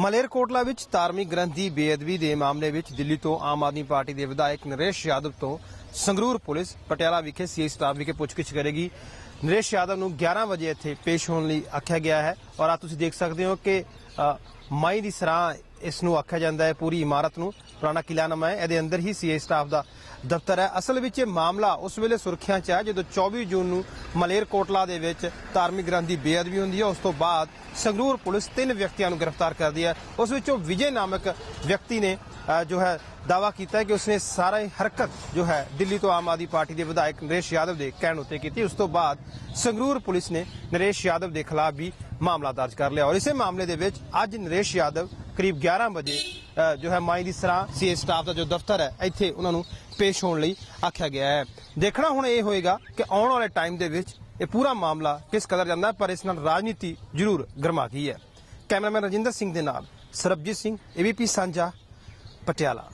ਮਲੇਰਕੋਟਲਾ ਵਿੱਚ ਧਾਰਮਿਕ ਗ੍ਰੰਥ ਦੀ ਬੇਅਦਬੀ ਦੇ ਮਾਮਲੇ ਵਿੱਚ ਦਿੱਲੀ ਤੋਂ ਆਮ ਆਦਮੀ ਪਾਰਟੀ ਦੇ ਵਿਧਾਇਕ ਨਰੇਸ਼ ਯਾਦਵ ਤੋਂ ਸੰਗਰੂਰ ਪੁਲਿਸ ਪਟਿਆਲਾ ਵਿਖੇ ਸੀਆਈ ਸਟਾਫ ਵਿਖੇ ਪੁੱਛਗਿੱਛ ਕਰੇਗੀ। ਨਰੇਸ਼ ਯਾਦਵ ਨੂੰ 11 ਵਜੇ ਇੱਥੇ ਪੇਸ਼ ਹੋਣ ਲਈ ਆਖਿਆ ਗਿਆ ਹੈ ਔਰ ਆ ਤੁਸੀਂ ਦੇਖ ਸਕਦੇ ਹੋ ਕਿ ਮਾਈ ਦੀ ਸਰਾਂ ਇਸ ਨੂੰ ਆਖਿਆ ਜਾਂਦਾ ਹੈ ਪੂਰੀ ਇਮਾਰਤ ਨੂੰ। ਪੁਰਾਣਾ ਕਿਲਾ ਨਮਾ ਹੈ। ਇਹਦੇ ਅੰਦਰ ਹੀ ਸੀਆਈ ਸਟਾਫ ਦਾ ਦਫ਼ਤਰ ਹੈ। ਅਸਲ ਵਿੱਚ ਇਹ ਮਾਮਲਾ ਉਸ ਵੇਲੇ ਸੁਰੱਖਿਆ 'ਚ ਹੈ, ਜਦੋਂ 24 ਜੂਨ ਨੂੰ ਮਲੇਰਕੋਟਲਾ ਦੇ ਵਿੱਚ ਧਾਰਮਿਕ ਗ੍ਰੰਥ ਦੀ ਬੇਅਦਬੀ ਹੁੰਦੀ ਹੈ। ਉਸ ਤੋਂ ਬਾਅਦ ਸੰਗਰੂਰ ਪੁਲਿਸ ਤਿੰਨ ਵਿਅਕਤੀਆਂ ਨੂੰ ਗ੍ਰਿਫਤਾਰ ਕਰਦੀ ਹੈ। ਉਸ ਵਿੱਚੋਂ ਵਿਜੇ ਨਾਮਕ ਵਿਅਕਤੀ ਨੇ ਜੋ ਹੈ ਦਾਵਾ ਕੀਤਾ ਹੈ ਕਿ ਉਸਨੇ ਸਾਰਾ ਹਰਕਤ ਜੋ ਹੈ ਦਿੱਲੀ ਤੋਂ ਆਮ ਆਦਮੀ ਪਾਰਟੀ ਦੇ ਵਿਧਾਇਕ ਨਰੇਸ਼ ਯਾਦਵ ਦੇ ਕਹਿਣ ਉੱਤੇ ਕੀਤੀ। ਉਸ ਤੋਂ ਬਾਅਦ ਸੰਗਰੂਰ ਪੁਲਿਸ ਨੇ ਨਰੇਸ਼ ਯਾਦਵ ਦੇ ਖਿਲਾਫ ਵੀ ਮਾਮਲਾ ਦਰਜ ਕਰ ਲਿਆ। ਔਰ ਇਸੇ ਮਾਮਲੇ ਦੇ ਵਿੱਚ ਅੱਜ ਨਰੇਸ਼ ਯਾਦਵ ਕਰੀਬ 11 ਵਜੇ ਜੋ ਹੈ ਮਾਈ ਦੀ ਸਰਾਂ ਸੀ ਸਟਾਫ ਦਾ ਜੋ ਦਫ਼ਤਰ ਹੈ, ਇੱਥੇ ਉਹਨਾਂ ਨੂੰ ਪੇਸ਼ ਹੋਣ ਲਈ ਆਖਿਆ ਗਿਆ ਹੈ। ਦੇਖਣਾ ਹੁਣ ਇਹ ਹੋਏਗਾ ਕਿ ਆਉਣ ਵਾਲੇ ਟਾਈਮ ਦੇ ਵਿੱਚ ਇਹ ਪੂਰਾ ਮਾਮਲਾ ਕਿਸ ਕਦਰ ਜਾਂਦਾ ਹੈ, ਪਰ ਇਸ ਨਾਲ ਰਾਜਨੀਤੀ ਜ਼ਰੂਰ ਗਰਮਾ ਗਈ ਹੈ। ਕੈਮਰਾਮੈਨ ਰਜਿੰਦਰ ਸਿੰਘ ਦੇ ਨਾਲ ਸਰਬਜੀਤ ਸਿੰਘ ਏਬੀਪੀ ਸਾਂਝਾ, ਪਟਿਆਲਾ।